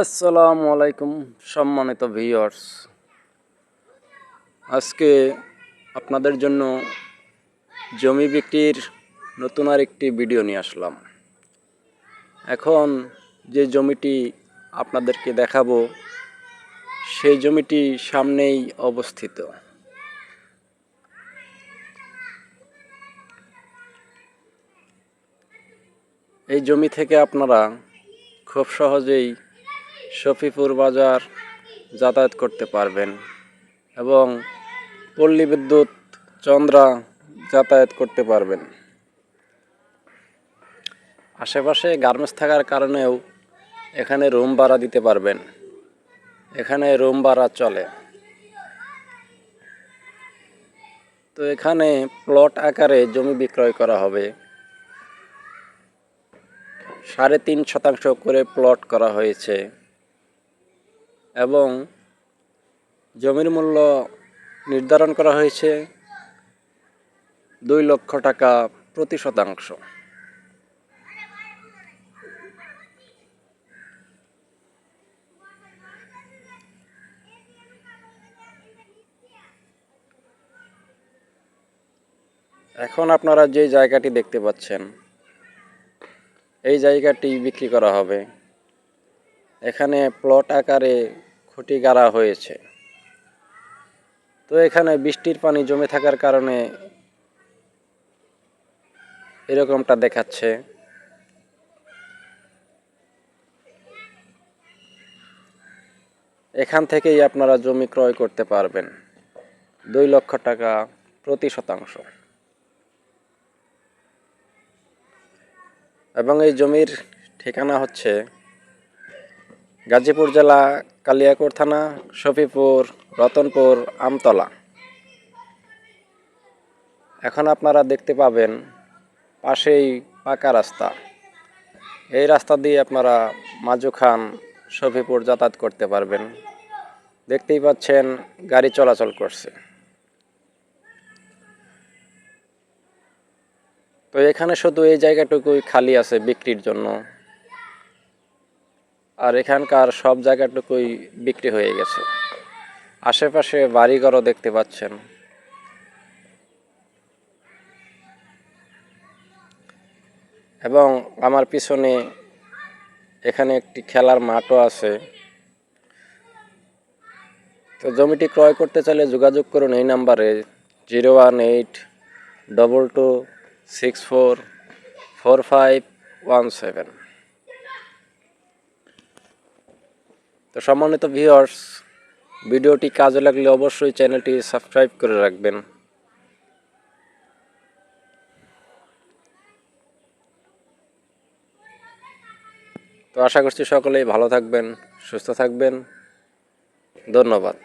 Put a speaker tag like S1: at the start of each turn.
S1: আসসালামু আলাইকুম, সম্মানিত ভিউয়ার্স। আজকে আপনাদের জন্য জমি বিক্রির নতুন আর একটি ভিডিও নিয়ে আসলাম। এখন যে জমিটি আপনাদেরকে দেখাবো, সেই জমিটি সামনেই অবস্থিত। এই জমি থেকে আপনারা খুব সহজেই শফিপুর বাজার যাতায়াত করতে পারবেন এবং পল্লী বিদ্যুৎ, চন্দ্রা যাতায়াত করতে পারবেন। আশেপাশে গার্মেন্টস থাকার কারণেও এখানে রুম ভাড়া দিতে পারবেন। এখানে রুম ভাড়া চলে। তো এখানে প্লট আকারে জমি বিক্রয় করা হবে। সাড়ে তিন শতাংশ করে প্লট করা হয়েছে। এবং জমির মূল্য নির্ধারণ করা হয়েছে দুই লক্ষ টাকা প্রতি শতাংশ। এখন আপনারা যে জায়গাটি দেখতে পাচ্ছেন, এই জায়গাটি বিক্রি করা হবে। এখানে প্লট আকারে খুঁটি গাড়া হয়েছে। তো এখানে বৃষ্টির পানি জমে থাকার কারণে এরকমটা দেখাচ্ছে। এখান থেকেই আপনারা জমি ক্রয় করতে পারবেন। দুই লক্ষ টাকা প্রতি শতাংশ। এবং এই জমির ঠিকানা হচ্ছে গাজীপুর জেলা কালিয়াকৈর থানা, শফিপুর, রতনপুর, আমতলা। এখন আপনারা দেখতে পাবেন পাশেই পাকা রাস্তা। এই রাস্তা দিয়ে আপনারা মাজু খান, শফিপুর যাতায়াত করতে পারবেন। দেখতেই পাচ্ছেন গাড়ি চলাচল করছে। তো এখানে শুধু এই জায়গাটুকুই খালি আছে বিক্রির জন্য। আর এখানকার সব জায়গাটুকুই বিক্রি হয়ে গেছে। আশেপাশে বাড়িঘরও দেখতে পাচ্ছেন। এবং আমার পিছনে এখানে একটি খেলার মাঠও আছে। তো জমিটি ক্রয় করতে চাইলে যোগাযোগ করুন এই নাম্বারে zero one eight double two six four four five one seven. তো সম্মানিত ভিউয়ার্স ভিডিওটি কাজে লাগলে অবশ্যই চ্যানেলটি সাবস্ক্রাইব করে রাখবেন। তো আশা করছি সকলেই ভালো থাকবেন, সুস্থ থাকবেন। ধন্যবাদ।